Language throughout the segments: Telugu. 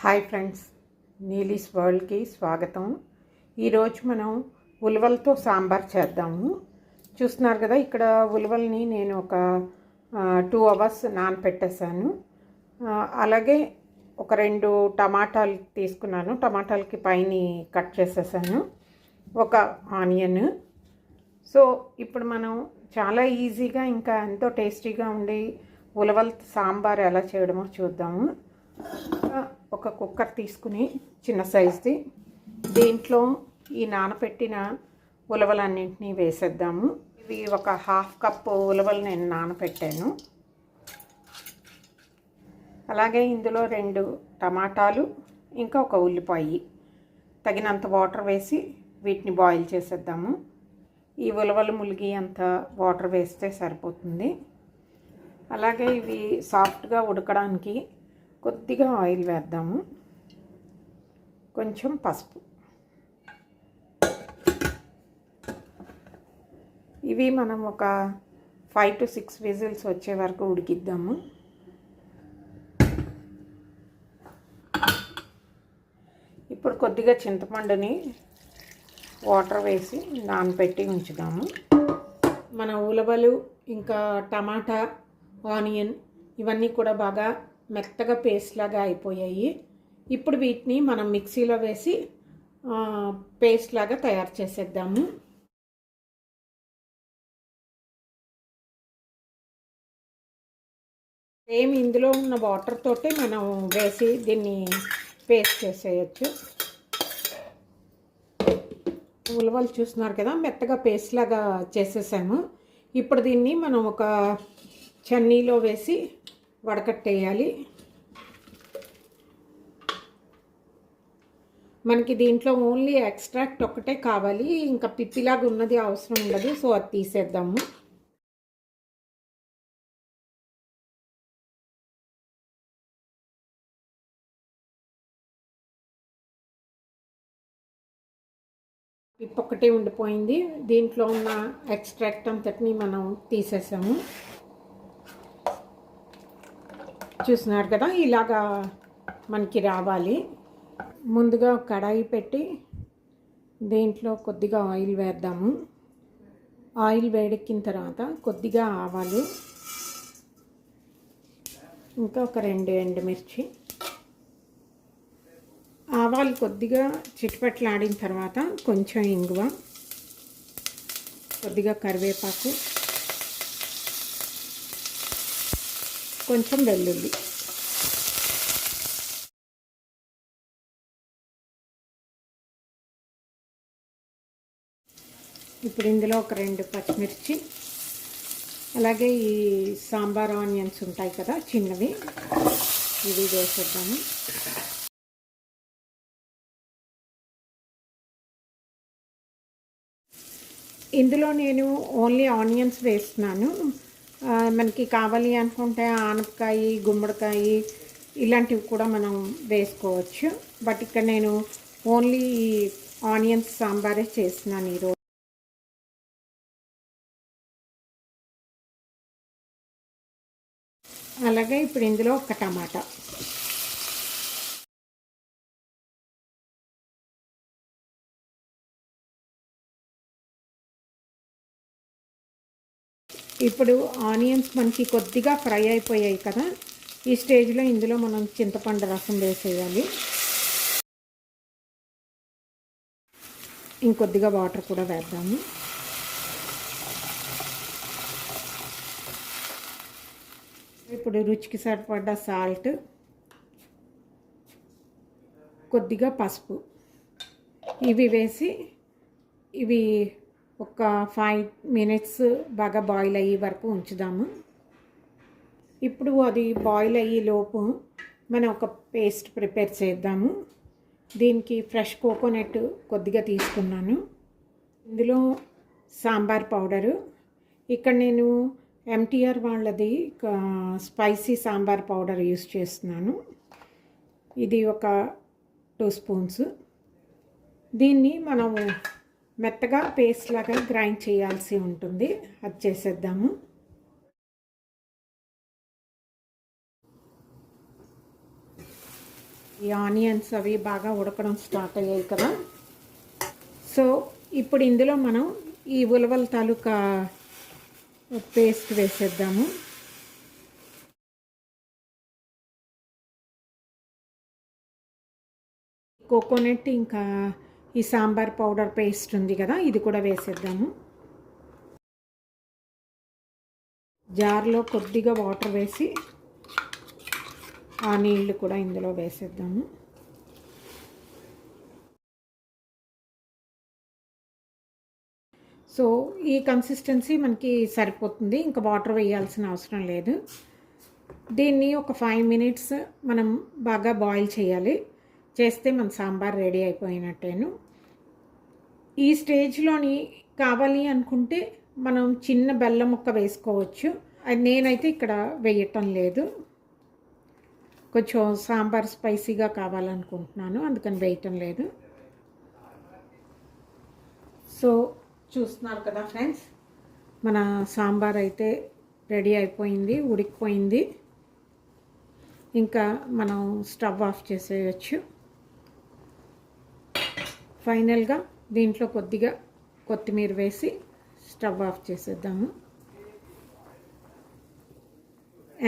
హాయ్ ఫ్రెండ్స్ నీలీస్ వరల్డ్కి స్వాగతం. ఈరోజు మనం ఉలవలతో సాంబార్ చేద్దాము. చూస్తున్నారు కదా ఇక్కడ ఉలవల్ని నేను ఒక టూ అవర్స్ నానపెట్టేశాను. అలాగే ఒక రెండు టమాటాలు తీసుకున్నాను. టమాటాలకి పైన కట్ చేసేసాను. ఒక ఆనియన్. సో ఇప్పుడు మనం చాలా ఈజీగా ఇంకా ఎంతో టేస్టీగా ఉండి ఉలవల సాంబార్ ఎలా చేయడమో చూద్దాము. ఒక కుక్కర్ తీసుకుని చిన్న సైజ్ది. దీంట్లో ఈ నానపెట్టిన ఉలవలన్నింటినీ వేసేద్దాము. ఇవి ఒక హాఫ్ కప్ ఉలవలు నేను నానపెట్టాను. అలాగే ఇందులో రెండు టమాటాలు ఇంకా ఒక ఉల్లిపాయి తగినంత వాటర్ వేసి వీటిని బాయిల్ చేసేద్దాము. ఈ ఉలవలు ములిగి అంత వాటర్ వేస్తే సరిపోతుంది. అలాగే ఇవి సాఫ్ట్గా ఉడకడానికి కొద్దిగా ఆయిల్ వేద్దాము. కొంచెం పసుపు. ఇవి మనం ఒక ఫైవ్ టు సిక్స్ విజిల్స్ వచ్చే వరకు ఉడికిద్దాము. ఇప్పుడు కొద్దిగా చింతపండుని వాటర్ వేసి నానబెట్టి ఉంచుదాము. మన ఉలవలు ఇంకా టమాటా ఆనియన్ ఇవన్నీ కూడా బాగా మెత్తగా పేస్ట్ లాగా అయిపోయాయి. ఇప్పుడు వీటిని మనం మిక్సీలో వేసి పేస్ట్ లాగా తయారు చేసేద్దాము. సేమ్ ఇందులో ఉన్న వాటర్ తోటి మనం వేసి దీన్ని పేస్ట్ చేసేయచ్చు. ఉలవలు చూస్తున్నారు కదా మెత్తగా పేస్ట్ లాగా చేసేసాము. ఇప్పుడు దీన్ని మనం ఒక చన్నీలో వేసి వడకట్టేయాలి. మనకి దీంట్లో ఓన్లీ ఎక్స్ట్రాక్ట్ ఒక్కటే కావాలి. ఇంకా పిప్పిలాగా ఉన్నది అవసరం ఉండదు సో అది తీసేద్దాము. పిప్ ఒక్కటే ఉండిపోయింది. దీంట్లో ఉన్న ఎక్స్ట్రాక్ట్ అంతటిని మనం తీసేసాము. చూస్తున్నారు కదా ఇలాగా మనకి రావాలి. ముందుగా కడాయి పెట్టి దీంట్లో కొద్దిగా ఆయిల్ వేద్దాము. ఆయిల్ వేడెక్కిన తర్వాత కొద్దిగా ఆవాలు ఇంకా ఒక రెండు ఎండుమిర్చి. ఆవాలు కొద్దిగా చిట్పట్లాడిన తర్వాత కొంచెం ఇంగువ కొద్దిగా కరివేపాకు కొంచెం వెల్లుల్లి. ఇప్పుడు ఇందులో ఒక రెండు పచ్చిమిర్చి అలాగే ఈ సాంబార్ ఆనియన్స్ ఉంటాయి కదా చిన్నవి ఇవి వేసేద్దాము. ఇందులో నేను ఓన్లీ ఆనియన్స్ వేస్తున్నాను. మనకి కావాలి అనుకుంటే ఆనపకాయ గుమ్మడికాయ ఇలాంటివి కూడా మనం వేసుకోవచ్చు. బట్ ఇక్కడ నేను ఓన్లీ ఆనియన్స్ సాంబారే చేస్తున్నాను ఈరోజు. అలాగే ఇప్పుడు ఇందులో ఒక టమాటా. ఇప్పుడు ఆనియన్స్ మనకి కొద్దిగా ఫ్రై అయిపోయాయి కదా. ఈ స్టేజ్లో ఇందులో మనం చింతపండు రసం వేసేయాలి. ఇంకొద్దిగా వాటర్ కూడా వేద్దాము. ఇప్పుడు రుచికి సరిపడ్డ సాల్ట్ కొద్దిగా పసుపు. ఇవి వేసి ఇవి ఒక ఫైవ్ మినిట్స్ బాగా బాయిల్ అయ్యే వరకు ఉంచుదాము. ఇప్పుడు అది బాయిల్ అయ్యే లోపు మనం ఒక పేస్ట్ ప్రిపేర్ చేద్దాము. దీనికి ఫ్రెష్ కోకోనట్ కొద్దిగా తీసుకున్నాను. ఇందులో సాంబార్ పౌడరు. ఇక్కడ నేను ఎంటీఆర్ వాళ్ళది స్పైసీ సాంబార్ పౌడర్ యూస్ చేస్తున్నాను. ఇది ఒక టూ స్పూన్స్ దీన్ని మనము మెత్తగా పేస్ట్ లాగా గ్రైండ్ చేయాల్సి ఉంటుంది. అది చేసేద్దాము. ఈ ఆనియన్స్ అవి బాగా ఉడకడం స్టార్ట్ అయ్యాయి కదా. సో ఇప్పుడు ఇందులో మనం ఈ ఉలవల తాలూకా పేస్ట్ వేసేద్దాము. కోకోనట్ ఇంకా ఈ సాంబార్ పౌడర్ పేస్ట్ ఉంది కదా ఇది కూడా వేసేద్దాము. జార్లో కొద్దిగా వాటర్ వేసి ఆ నీళ్ళు కూడా ఇందులో వేసేద్దాము. సో ఈ కన్సిస్టెన్సీ మనకి సరిపోతుంది ఇంకా వాటర్ వేయాల్సిన అవసరం లేదు. దీన్ని ఒక ఫైవ్ మినిట్స్ మనం బాగా బాయిల్ చేయాలి. చేస్తే మన సాంబార్ రెడీ అయిపోయినట్టేను. ఈ స్టేజ్లోని కావాలి అనుకుంటే మనం చిన్న బెల్లం ముక్క వేసుకోవచ్చు. అది నేనైతే ఇక్కడ వేయటం లేదు. కొంచెం సాంబార్ స్పైసీగా కావాలనుకుంటున్నాను అందుకని వేయటం లేదు. సో చూస్తున్నారు కదా ఫ్రెండ్స్ మన సాంబార్ అయితే రెడీ అయిపోయింది ఉడికిపోయింది. ఇంకా మనం స్టవ్ ఆఫ్ చేసేయచ్చు. ఫైనల్గా దీంట్లో కొద్దిగా కొత్తిమీర వేసి స్టవ్ ఆఫ్ చేసేద్దాము.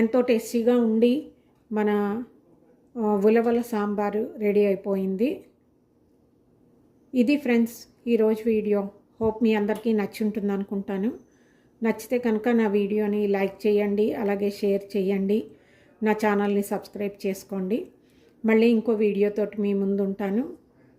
ఎంతో టేస్టీగా ఉండి మన ఉలవల సాంబారు రెడీ అయిపోయింది. ఇది ఫ్రెండ్స్ ఈరోజు వీడియో. హోప్ మీ అందరికీ నచ్చుంటుంది అనుకుంటాను. నచ్చితే కనుక నా వీడియోని లైక్ చేయండి అలాగే షేర్ చేయండి. నా ఛానల్ని సబ్స్క్రైబ్ చేసుకోండి. మళ్ళీ ఇంకో వీడియోతోటి మీ ముందు ఉంటాను